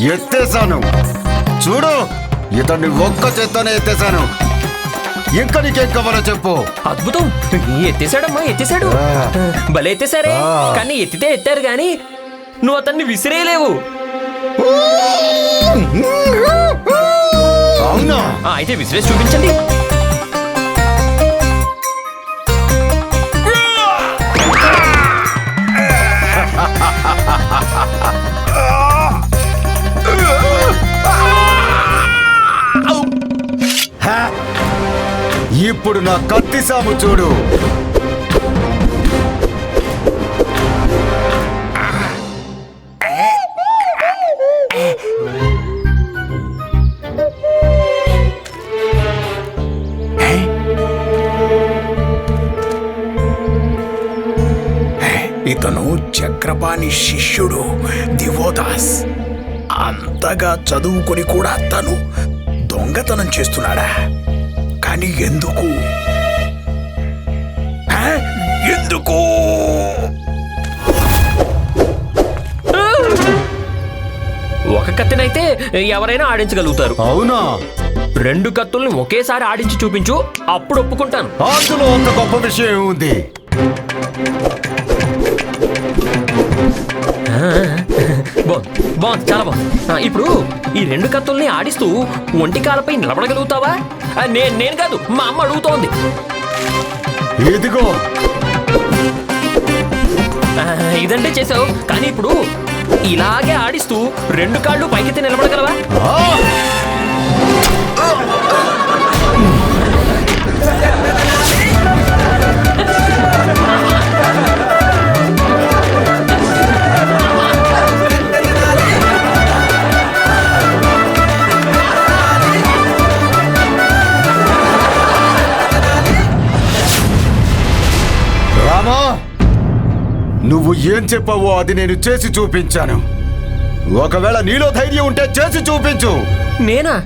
ఎత్తేసాను చూడు ఇతన్ని ఒక్క చేత్తోనే ఎత్తేసాను ఇంకా నీకేం కావాలో చెప్పు. అద్భుతం. ఎత్తేసాడమ్మా ఎత్తేసాడు. భలే ఎత్తేసారే. కానీ ఎత్తితే ఎత్తారు గాని నువ్వు అతన్ని విసిరేయలేవు. అవునా? అయితే విసిరేసి చూపించండి. ఇప్పుడు నా కత్తి సాము చూడు. ఇతను చక్రపాణి శిష్యుడు దివోదాస్. అంతగా చదువుకొని కూడా తను దొంగతనం చేస్తున్నాడా? కానీ ఎందుకు? ఎందుకు? ఒక కత్తినైతే ఎవరైనా ఆడించగలుగుతారు. అవునా? రెండు కత్తుల్ని ఒకేసారి ఆడించి చూపించు అప్పుడు ఒప్పుకుంటాను. అందులో అంత గొప్ప విషయం ఏముంది బాగుంది బాగుంది చాలా బాగుంది. ఇప్పుడు ఈ రెండు కత్తుల్ని ఆడిస్తూ ఒంటి కాలపై నిలబడగలుగుతావా? నేను నేను కాదు మా అమ్మ అడుగుతోంది. ఇదిగో. ఇదంటే చేసావు కానీ ఇప్పుడు ఇలాగే ఆడిస్తూ రెండు కాళ్ళు పైకెత్తి నిలబడగలవా? చెప్పావో అది నేను చేసి చూపించాను. ఒకవేళ నీలో ధైర్యం ఉంటే చేసి చూపించు. నేనా?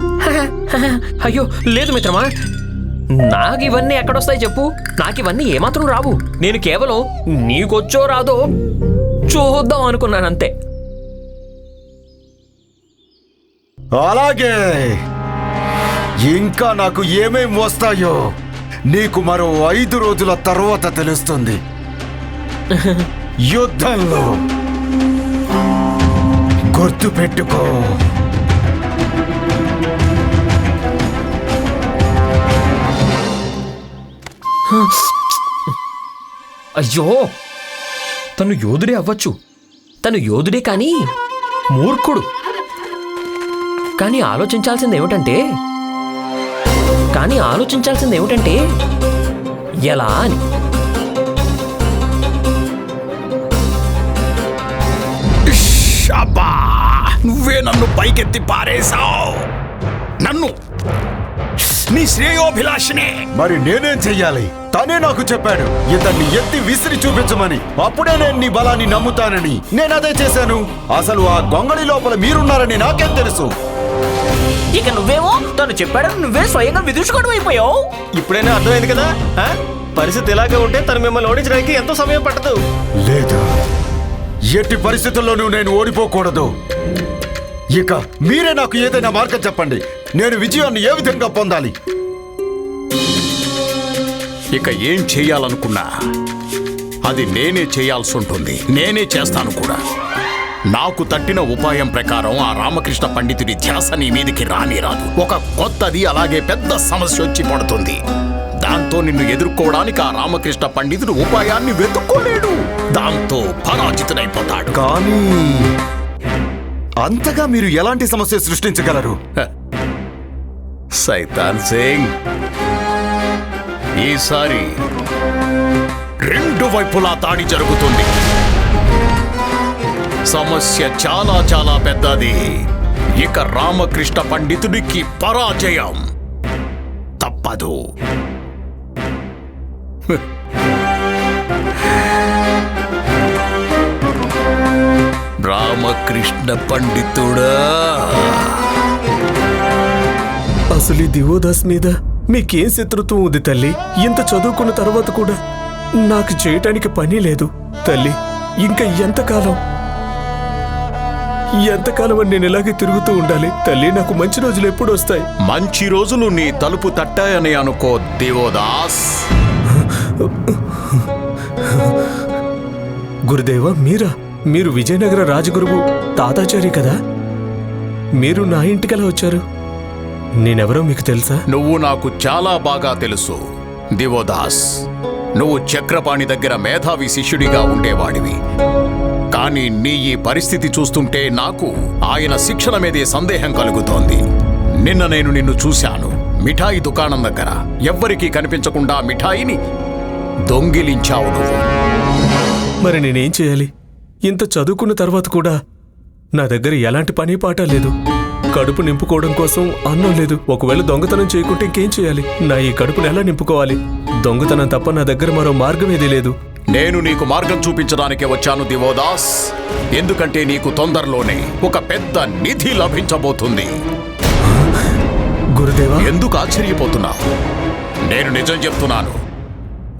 అయ్యో లేదు మిత్రమా? నాకు ఇవన్నీ ఎక్కడొస్తాయి చెప్పు. నాకు ఇవన్నీ ఏమాత్రం రావు. నేను కేవలం నీకొచ్చో రాదో చూద్దాం అనుకున్నాను అంతే. అలాగే. ఇంకా నాకు ఏమేం వస్తాయో నీకు మరో ఐదు రోజుల తర్వాత తెలుస్తుంది. యుద్ధంలో గుర్తు పెట్టుకో అయ్యో! తను యోధుడే అవ్వచ్చు. తను యోధుడే కానీ మూర్ఖుడు. కానీ ఆలోచించాల్సింది ఏమిటంటే కానీ ఆలోచించాల్సింది ఏమిటంటే ఎలా అని. అబ్బా నువ్వే నన్ను పైకెత్తి పారేశావు. నన్ను! నీ శ్రేయోభిలాషినే! మరి నేనేం చెయ్యాలి? తనే నాకు చెప్పాడు ఇతన్ని ఎత్తి విసిరి చూపించమని. అప్పుడే నేను నీ బలాన్ని నమ్ముతానని. నేను అదే చేశాను. అసలు ఆ గొంగళి లోపల మీరున్నారని నాకేం తెలుసు? ఇక నువ్వేమో తను చెప్పాడని నువ్వే స్వయంగా విదూషకుడు అయిపోయావు. ఇప్పుడైనా అర్థమైంది కదా ఆ? పరిస్థితి ఇలాగే ఉంటే తను మిమ్మల్ని ఓడించడానికి ఎంతో సమయం పట్టదు. లేదు? ఎట్టి పరిస్థితుల్లోనూ నేను ఓడిపోకూడదు. ఇక మీరే నాకు ఏదైనా మార్గం చెప్పండి. నేను విజయాన్ని ఏ విధంగా పొందాలి? ఇక ఏం చేయాలనుకున్నా? అది నేనే చేయాల్సి ఉంటుంది. నేనే చేస్తాను కూడా. నాకు తట్టిన ఉపాయం ప్రకారం ఆ రామకృష్ణ పండితుడి ధ్యాస నీ మీదికి రాని రాదు ఒక కొత్తది అలాగే పెద్ద సమస్య వచ్చి పడుతుంది. దాంతో నిన్ను ఎదుర్కోవడానికి ఆ రామకృష్ణ పండితుడు ఉపాయాన్ని వెతుక్కోలేడు. దాంతో పరాజితుడైపోతాడు. కానీ అంతగా మీరు ఎలాంటి సమస్య సృష్టించగలరు? సైతాన్ సింగ్ ఈసారి రెండు వైపులా దాడి జరుగుతుంది. సమస్య చాలా చాలా పెద్దది. ఇక రామకృష్ణ పండితుడికి పరాజయం తప్పదు. రామకృష్ణ పండితుడా. అసలు ఈ దివోదాస్ మీద మీకేం శత్రుత్వం ఉంది తల్లి? ఇంత చదువుకున్న తర్వాత కూడా నాకు చేయటానికి పని లేదు తల్లి. ఇంకా ఎంతకాలం? ఎంతకాలం అని నేను ఇలాగే తిరుగుతూ ఉండాలి తల్లి? నాకు మంచి రోజులు ఎప్పుడు వస్తాయి? మంచి రోజులు నీ తలుపు తట్టాయని అనుకో దేవోదాస్. గురుదేవ మీరా? మీరు విజయనగర రాజగురువు తాతాచారి కదా? మీరు నా ఇంటికెలా వచ్చారు? నేనెవరో మీకు తెలుసా? నువ్వు నాకు చాలా బాగా తెలుసు దివోదాస్. నువ్వు చక్రపాణి దగ్గర మేధావి శిష్యుడిగా ఉండేవాడివి. కానీ నీ ఈ పరిస్థితి చూస్తుంటే నాకు ఆయన శిక్షణ మీదే సందేహం కలుగుతోంది. నిన్న నేను నిన్ను చూశాను మిఠాయి దుకాణం దగ్గర. ఎవ్వరికీ కనిపించకుండా మిఠాయిని దొంగిలించావు నువ్వు. మరి నేనేం చేయాలి? ఇంత చదువుకున్న తర్వాత కూడా నా దగ్గర ఎలాంటి పని పాట లేదు. కడుపు నింపుకోవడం కోసం అన్నం లేదు. ఒకవేళ దొంగతనం చేయకుంటే ఇంకేం చేయాలి? నా ఈ కడుపుని ఎలా నింపుకోవాలి? దొంగతనం తప్ప నా దగ్గర మరో మార్గం ఏదీ లేదు. నేను నీకు మార్గం చూపించడానికే వచ్చాను దివోదాస్. ఎందుకంటే నీకు తొందరలోనే ఒక పెద్ద నిధి లభించబోతుంది. గురుదేవా? ఎందుకు ఆశ్చర్యపోతున్నావు? నేను నిజం చెప్తున్నాను.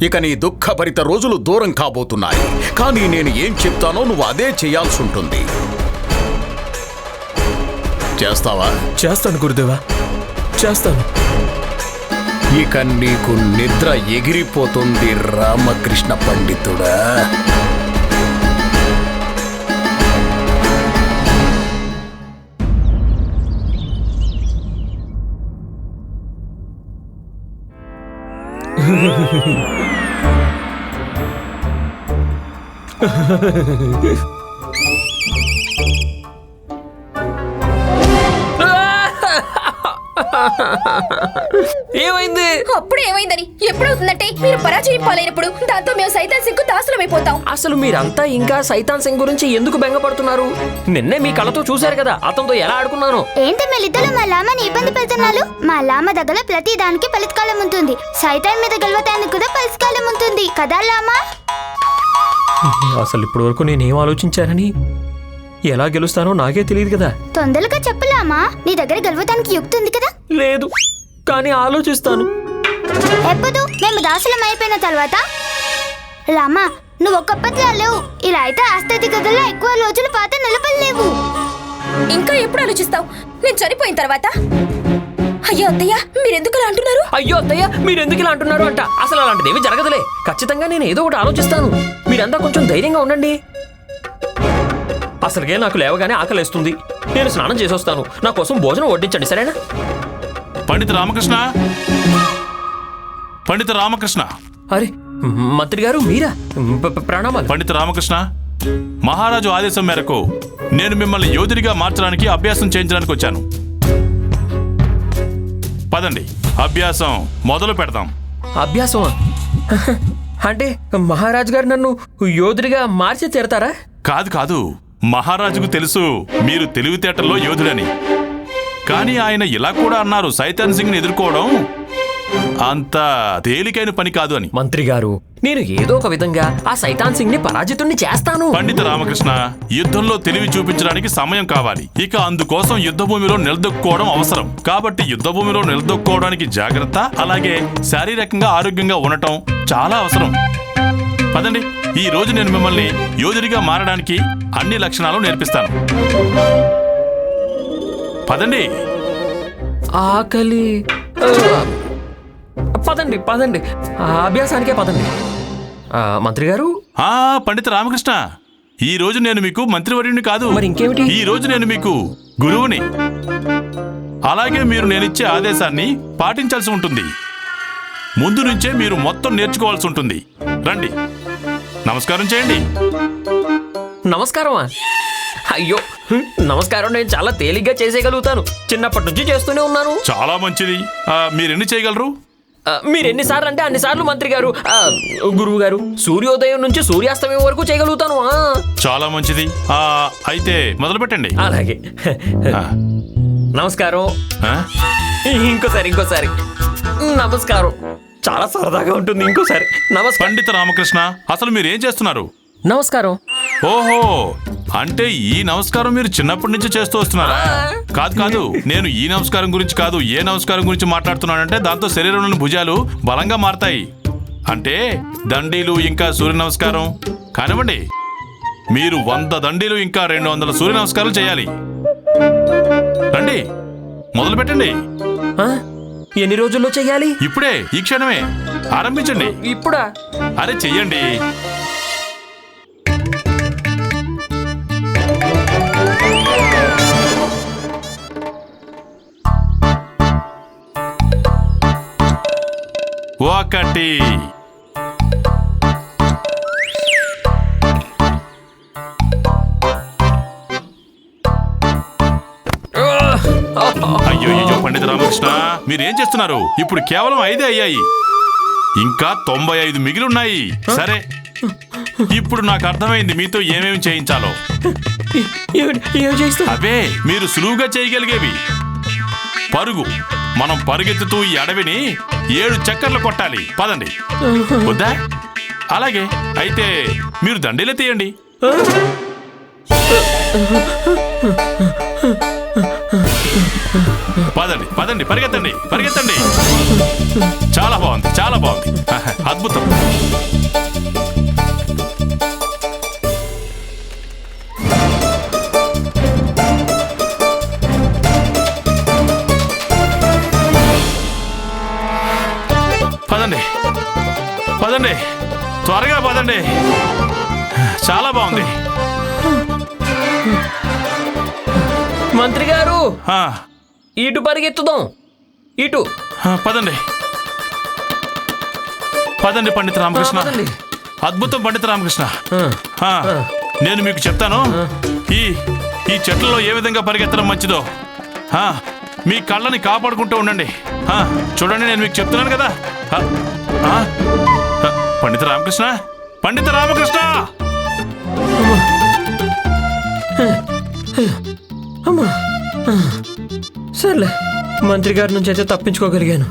ఇక నీ దుఃఖభరిత రోజులు దూరం కాబోతున్నాయి. కానీ నేను ఏం చెప్తానో నువ్వు అదే చేయాల్సి ఉంటుంది చేస్తావా? చేస్తాను గురుదేవా. చేస్తాను. ఇక నీకు నిద్ర ఎగిరిపోతుంది రామకృష్ణ పండితుడా. ఏమైంది అప్పుడు ఏమైందని ఎప్పుడవుతుందంటే మీరు పరాజయం పాలైనప్పుడు దాంతో మేము సైతం సింగ్ దాసులమైపోతాం. అసలు మీరంతా ఇంకా సైతాన్ సింగ్ గురించి ఎందుకు బెంగపడుతున్నారు? నిన్నే మీ కళ్ళతో చూశారు కదా అతనితో ఎలా ఆడుకున్నాను? ఏంటి మీరిద్దరు మా లామని ఇబ్బంది పెడుతున్నారు? మా లామ దగ్గర ప్రతి దానికి ఫలితకాలం ఉంటుంది. సైతాన్ మీద గెలవటానికి కూడా ఫలితకాలం ఉంటుంది కదా లామా? అసలు ఇప్పటి వరకు నేనేం ఆలోచించానని? ఎలా గెలుస్తానో నాకే తెలియదు కదా. తొందరగా చెప్పు లామా. నీ దగ్గర గెలవటానికి యుక్తి ఉంది కదా? లేదు కానీ ఆలోచిస్తాను. ఎప్పుడు? మేము దాసులం అయిపోయిన తర్వాత? రామా నువ్వు ఒక్కప్పట్లా లేవు ఇలా అయితే ఆస్థితిగతుల్లో ఎక్కువ రోజుల పాత నిలబడలేవు ఇంకా ఎప్పుడు ఆలోచిస్తావు? నేను చనిపోయిన తర్వాత? అయ్యో అత్తయ్య మీరెందుకు అలా అంటున్నారు? అయ్యో అత్తయ్య మీరు ఎందుకు ఇలా అంటున్నారు అంట? అసలు అలాంటిదేమీ జరగదులే. ఖచ్చితంగా నేను ఏదో ఒకటి ఆలోచిస్తాను. మీరంతా కొంచెం ధైర్యంగా ఉండండి. అసలుకే నాకు లేవగానే ఆకలేస్తుంది. నేను స్నానం చేసొస్తాను. నా కోసం భోజనం వడ్డించండి సరేనా? పండిత రామకృష్ణ? పండిత రామకృష్ణ. అరే మంత్రి గారు మీరా? ప్రణామాలు. పండిత రామకృష్ణ మహారాజు ఆదేశం మేరకు నేను మిమ్మల్ని యోధుడిగా మార్చడానికి అభ్యాసం చేయించడానికి వచ్చాను. పదండి అభ్యాసం మొదలు పెడదాం. అభ్యాసమా? అంటే మహారాజు గారు నన్ను యోధుడిగా మార్చి తీరతారా? కాదు కాదు. మహారాజుకు తెలుసు మీరు తెలివితేటల్లో యోధుడని. కానీ ఆయన ఇలా కూడా అన్నారు సైతాన్ సింగ్ని ఎదుర్కోవడం అంత తేలికైన పని కాదు అని. మంత్రి గారు నేను ఏదో ఒక విధంగా ఆ సైతాన్ సింగ్ని పరాజితుణ్ణి చేస్తాను. పండిత రామకృష్ణ యుద్ధంలో తెలివి చూపించడానికి సమయం కావాలి. ఇక అందుకోసం యుద్ధ భూమిలో నిలదొక్కుకోవడం అవసరం. కాబట్టి యుద్ధ భూమిలో నిలదొక్కుకోవడానికి జాగ్రత్త అలాగే శారీరకంగా ఆరోగ్యంగా ఉండటం చాలా అవసరం. పదండి ఈ రోజు నేను మిమ్మల్ని యోధుడిగా మారడానికి అన్ని లక్షణాలు నేర్పిస్తాను. పదండి. ఆకలి. పదండి పదండి. అభ్యాసానికే పదండి. మంత్రి గారు? ఆ పండిత రామకృష్ణ. ఈ రోజు నేను మీకు మంత్రివర్యుని కాదు. మరి ఇంకేమిటి? ఈ రోజు నేను మీకు గురువుని. అలాగే మీరు నేనిచ్చే ఆదేశాన్ని పాటించాల్సి ఉంటుంది. ముందు నుంచే మీరు మొత్తం నేర్చుకోవాల్సి ఉంటుంది. రండి. నమస్కారం చేయండి. నమస్కారమా? అయ్యో నమస్కారం నేను చాలా తేలిగ్గా చేసేయగలుగుతాను. చిన్నప్పటి నుంచి చేస్తూనే ఉన్నాను. చాలా మంచిది. మీరు ఎన్ని చేయగలరు? మీరు ఎన్నిసార్లు అంటే అన్నిసార్లు మంత్రి గారు గురువు గారు సూర్యోదయం నుంచి సూర్యాస్తమయం వరకు చేయగలుగుతాను. చాలా మంచిది. ఆ, అయితే మొదలు పెట్టండి అలాగే నమస్కారం? ఇంకోసారి ఇంకోసారి. నమస్కారం. చాలా సరదాగా ఉంటుంది ఇంకోసారి. నమస్కారం. పండిత రామకృష్ణ అసలు మీరు ఏం చేస్తున్నారు? నమస్కారం. ఓహో అంటే ఈ నమస్కారం మీరు చిన్నప్పటి నుంచి చేస్తూ వస్తున్నారా? కాదు కాదు నేను ఈ నమస్కారం గురించి కాదు ఏ నమస్కారం గురించి మాట్లాడుతున్నానంటే దాంతో శరీరంలోని భుజాలు బలంగా మారతాయి. అంటే దండీలు ఇంకా సూర్య నమస్కారం. కానివ్వండి మీరు వంద దండీలు ఇంకా రెండు వందల సూర్య నమస్కారాలు చేయాలి. రండి మొదలు పెట్టండి. ఆ? ఎన్ని రోజుల్లో చెయ్యాలి ఇప్పుడే ఈ క్షణమే. ఆరంభించండి. ఇప్పుడా? అరే చెయ్యండి. ఒకటి అయ్యో అయ్యో పండిత రామకృష్ణ మీరేం చేస్తున్నారు? ఇప్పుడు కేవలం ఐదే అయ్యాయి. ఇంకా తొంభై ఐదు మిగిలి ఉన్నాయి సరే ఇప్పుడు నాకు అర్థమైంది మీతో ఏమేమి చేయించాలో. అవే మీరు సులువుగా చేయగలిగేవి. పరుగు. మనం పరిగెత్తుతూ ఈ అడవిని ఏడు చక్కర్లు కొట్టాలి. పదండి. వద్దా? అలాగే. అయితే మీరు దండీలే తీయండి. పదండి పదండి పరిగెత్తండి పరిగెత్తండి. చాలా బాగుంది చాలా బాగుంది. అద్భుతం. పదండి. పదండి. త్వరగా పదండి. చాలా బాగుంది. మంత్రి గారు ఆ, ఇటు పరిగెత్తుదాం. ఇటు. ఆ, పదండి. పదండి పండిత రామకృష్ణ. పదండి. అద్భుతం పండిత రామకృష్ణ. ఆ, ఆ, నేను మీకు చెప్తాను. ఈ ఈ చెట్లలో ఏ విధంగా పరిగెత్తడం మంచిదో. ఆ, మీ కళ్ళని కాపాడుకుంటూ ఉండండి. చూడండి నేను మీకు చెప్తున్నాను కదా. పండిత రామకృష్ణ పండిత రామకృష్ణ! సర్లే మంత్రి గారి నుంచి అయితే తప్పించుకోగలిగాను.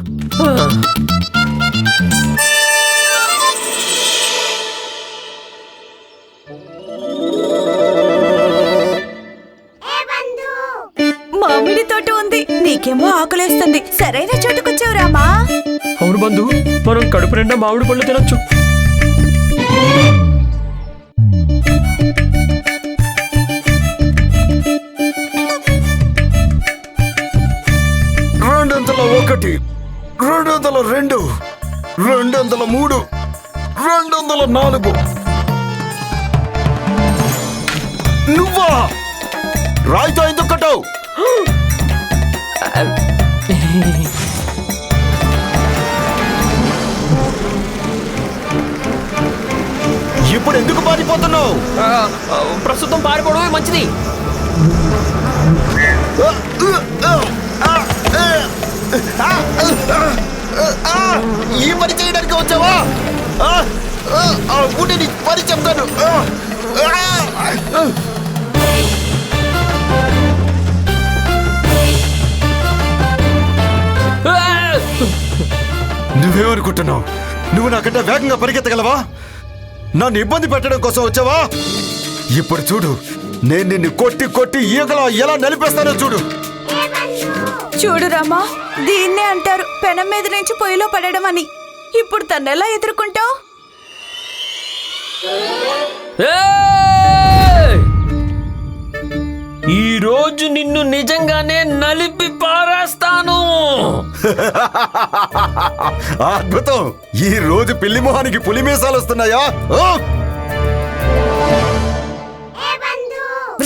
కడుపు నిండా మామిడి పళ్ళు తినొచ్చు. రెండు వందల ఒకటి రెండు వందల రెండు రెండు వందల మూడు రెండు వందల నాలుగు. నువ్వా? రాయితో ఎందుకు కట్టావు? ఇప్పుడు ఎందుకు పారిపోతున్నావు? ప్రస్తుతం పారిపోవడమే మంచిది. ఈ పని చేయడానికి వచ్చావా? ఉండి నీ పని చెప్తాను! నువ్వేమనుకుంటున్నావు? నువ్వు నాకంటే వేగంగా పరిగెత్తగలవా? నన్ను ఇబ్బంది పెట్టడం కోసం వచ్చావా? ఇప్పుడు చూడు నేను నిన్ను కొట్టి కొట్టి ఈగలా ఎలా నలిపేస్తానో చూడు. చూడు రామా దీన్నే అంటారు పెనం మీద నుంచి పొయ్యిలో పడడం అని. ఇప్పుడు తన్నెలా ఎదుర్కొంటావు? ఏయ్! ఈ రోజు నిన్ను నిజంగానే నలిపి పారేస్తాను. అద్భుతం! ఈ రోజు పిల్లి మొహానికి పులి మీసాలు వస్తున్నాయా!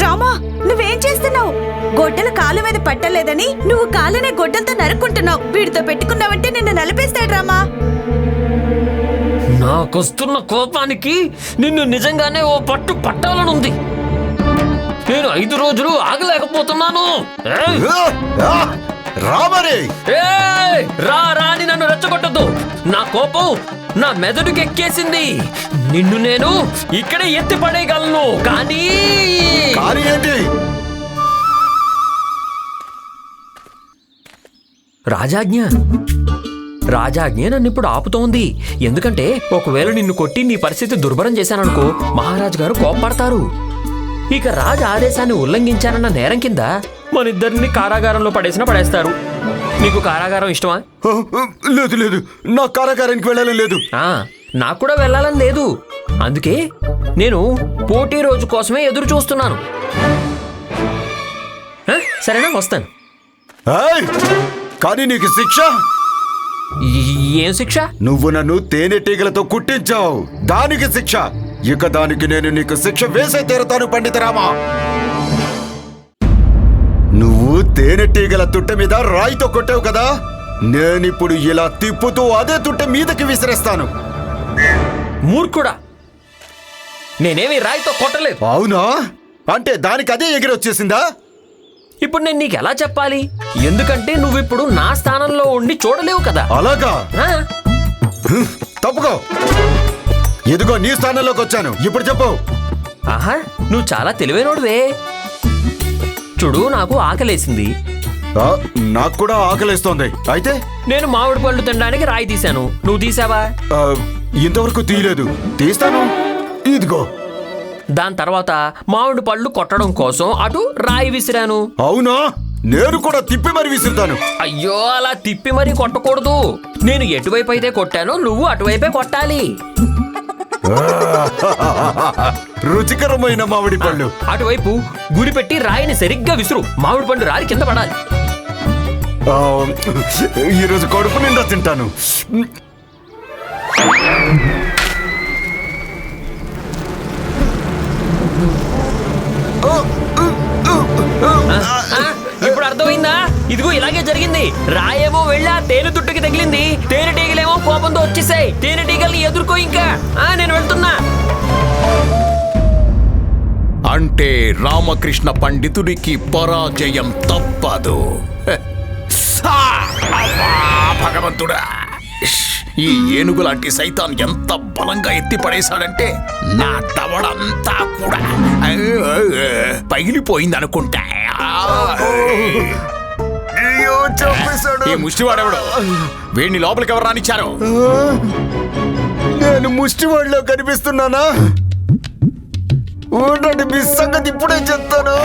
రామా నువ్వేం చేస్తున్నావు? గొడ్డల కాలు మీద పట్టలేదని నువ్వు కాలనే గొడ్డలతో నరుక్కుంటున్నావు. వీడితో పెట్టుకున్నావంటే నిన్ను నలిపేస్తాడు రామా. నాకొస్తున్న కోపానికి నిన్ను నిజంగానే ఓ పట్టు పట్టాలనుంది. నేను ఐదు రోజులు ఆగలేకపోతున్నాను! రామరే! రా రాని నన్ను రెచ్చగొట్టద్దు. నా కోపం నా మెదడుకి ఎక్కేసింది. నిన్ను నేను ఇక్కడే ఎత్తి పడేయగలను. కానీ రాజాజ్ఞ రాజాజ్ఞ నన్ను ఇప్పుడు ఆపుతోంది. ఎందుకంటే ఒకవేళ నిన్ను కొట్టి నీ పరిస్థితి దుర్భరం చేశాననుకో మహారాజు గారు కోప్పడతారు. ఇక రాజు ఆదేశాన్ని ఉల్లంఘించానన్న నేరం కింద మనిద్దరిని కారాగారంలో పడేసినా పడేస్తారు. నీకు కారాగారం ఇష్టమా? లేదు లేదు. నా కారాగారానికి వెళ్ళాలని లేదు. నాకు కూడా వెళ్ళాలని లేదు. అందుకే నేను పోటీ రోజు కోసమే ఎదురు చూస్తున్నాను. సరేనా వస్తాను! కానీ నీకు శిక్ష? ఏం శిక్ష? నువ్వు నన్ను తేనెటీగలతో కుట్టించావు. దానికి శిక్ష. ఇక దానికి నేను నీకు శిక్ష వేసే తీరతాను పండితరామా నువ్వు తేనెటీగల తుట్ట మీద రాయితో కొట్టావు కదా? నేనిప్పుడు ఇలా తిప్పుతూ అదే తుట్ట మీదకి విసిరేస్తాను. మూర్ఖుడా నేనేమి రాయితో కొట్టలేదు. అవునా? అంటే దానికి అదే ఎగిరొచ్చేసిందా? ఇప్పుడు నేను నీకు ఎలా చెప్పాలి? ఎందుకంటే నువ్విప్పుడు నా స్థానంలో ఉండి చూడలేవు కదా. అలాగా? తప్పుకో. ఎదుగో నీ స్థానంలోకి వచ్చాను. ఇప్పుడు చెప్పు. ఆహా నువ్వు చాలా తెలివైనోడువే. చూడు నాకు ఆకలేసింది. ఆ, నాకు కూడా ఆకలిస్తోంది. అయితే? నేను మామిడి పళ్ళు తినడానికి రాయి తీశాను. నువ్వు తీసావా? ఆ, ఇంతవరకు తీయలేదు. తీస్తాను. ఇదిగో. దాని తర్వాత మామిడి పళ్ళు కొట్టడం కోసం అటు రాయి విసిరాను. అవునా? నేను కూడా తిప్పి మరి విసురుతాను. అయ్యో అలా తిప్పి మరీ కొట్టకూడదు. నేను ఎటువైపు అయితే కొట్టానో నువ్వు అటువైపే కొట్టాలి. రుచికరమైన మామిడి పళ్ళు అటువైపు గురి పెట్టి రాయిని సరిగ్గా విసురు. మామిడి పండు రాయి కింద పడాలి. ఆ, ఈరోజు కడుపు నిండా తింటాను. ఇలాగే జరిగింది. రాయేమో వెళ్ళా తేనె తుట్టుకి తగిలింది. తేనెటీగలేమో కోపంతో వచ్చేసాయి. తేనెటీగల్ని ఎదుర్కో ఇంకా. ఆ నేను వెళ్తున్నా. అంటే రామకృష్ణ పండితుడికి పరాజయం తప్పదు. భగవంతుడా. ఈ ఏనుగు లాంటి సైతాన్ ఎంత బలంగా ఎత్తి పడేశాడంటే నా దవడంతా కూడా. పగిలిపోయింది అనుకుంటా చంపేశాడు. ఈ ముష్టివాడెవడు? వీడిని లోపలికి ఎవరు రానిచ్చారు? నేను ముష్టివాడిలో కనిపిస్తున్నానా? ఉండండి మీ సంగతి ఇప్పుడే చెప్తాను.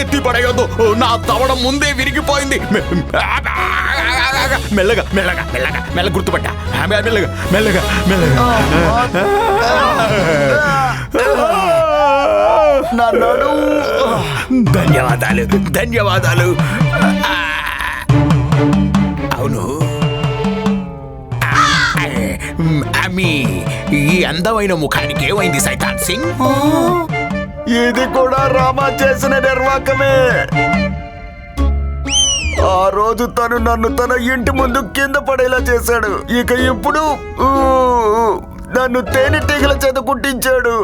ఎత్తి పడేయొద్దు. నా తవడం ముందే విరిగిపోయింది. మెల్లగా మెల్లగా మెల్లగా మెల్ల గుర్తుపట్టా. మెల్లగా మెల్లగా మెల్లగా. ధన్యవాదాలు ధన్యవాదాలు. అవును. మీ ఈ అందమైన ముఖానికి ఏమైంది సైతాన్ సింగ్? ఇది కూడా రామా చేసిన నిర్వాకమే. ఆ రోజు తను నన్ను తన ఇంటి ముందు కింద పడేలా చేశాడు. ఇక ఇప్పుడు నన్ను తేనెటీగల చేత కుట్టించాడు.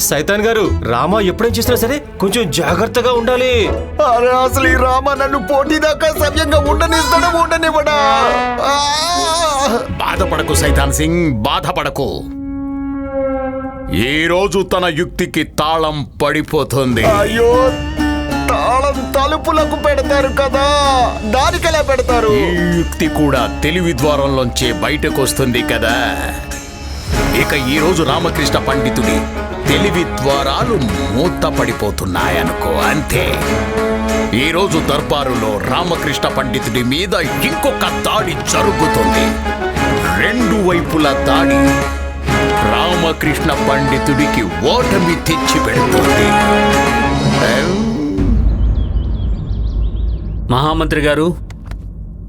సైతాన్ గారు రామా ఎప్పుడేం చేసినా సరే కొంచెం జాగ్రత్తగా ఉండాలి. అరే అసలు ఈ రామ నన్ను పోటీ దాకా సవ్యంగా ఉండనిస్తాడా ఉండనివ్వడా! బాధపడకు సైతాన్ సింగ్ బాధపడకు. ఈ రోజు తన యుక్తికి తాళం పడిపోతుంది. అయ్యో తాళం తలుపులకు పెడతారు కదా దానికెలా పెడతారు? ఈ యుక్తి కూడా తెలివి ద్వారంలోంచే బయటకు వస్తుంది కదా. ఇక ఈ రోజు రామకృష్ణ పండితుడి తెలివి ద్వారాలు మూత పడిపోతున్నాయనుకో అంతే. ఈ రోజు దర్బారులో రామకృష్ణ పండితుడి మీద ఇంకొక దాడి జరుగుతుంది. రెండు వైపుల దాడి. రామకృష్ణ పండితుడికి ఓటమి తెచ్చి పెడుతుంది. మహామంత్రి గారు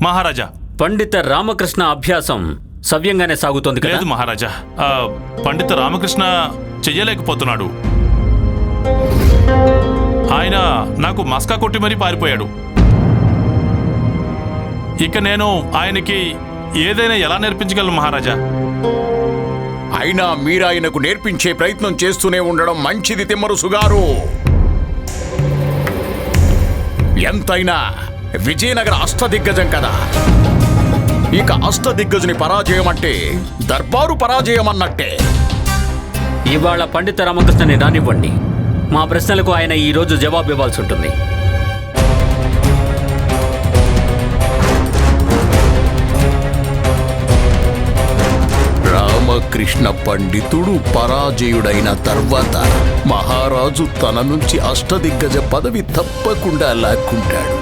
మహారాజా. పండిత రామకృష్ణ అభ్యాసం సవ్యంగానే సాగుతోంది కదా? లేదు మహారాజా. ఆ, పండిత రామకృష్ణ చెయ్యలేకపోతున్నాడు. ఆయన నాకు మస్కా కొట్టి మరీ పారిపోయాడు. ఇక నేను ఆయనకి ఏదైనా ఎలా నేర్పించగలను మహారాజా? అయినా మీరాయనకు నేర్పించే ప్రయత్నం చేస్తూనే ఉండడం మంచిది తిమ్మరుసు గారు ఎంతైనా విజయనగర అష్టదిగ్గజం కదా. ఇక అష్టదిగ్గజుని పరాజయం అంటే దర్బారు పరాజయం అన్నట్టే ఇవాళ పండిత రామకృష్ణని రానివ్వండి. మా ప్రశ్నలకు ఆయన ఈ రోజు జవాబు ఇవ్వాల్సి ఉంటుంది. రామకృష్ణ పండితుడు పరాజయుడైన తర్వాత మహారాజు తన నుంచి అష్టదిగ్గజ పదవి తప్పకుండా లాక్కుంటాడు.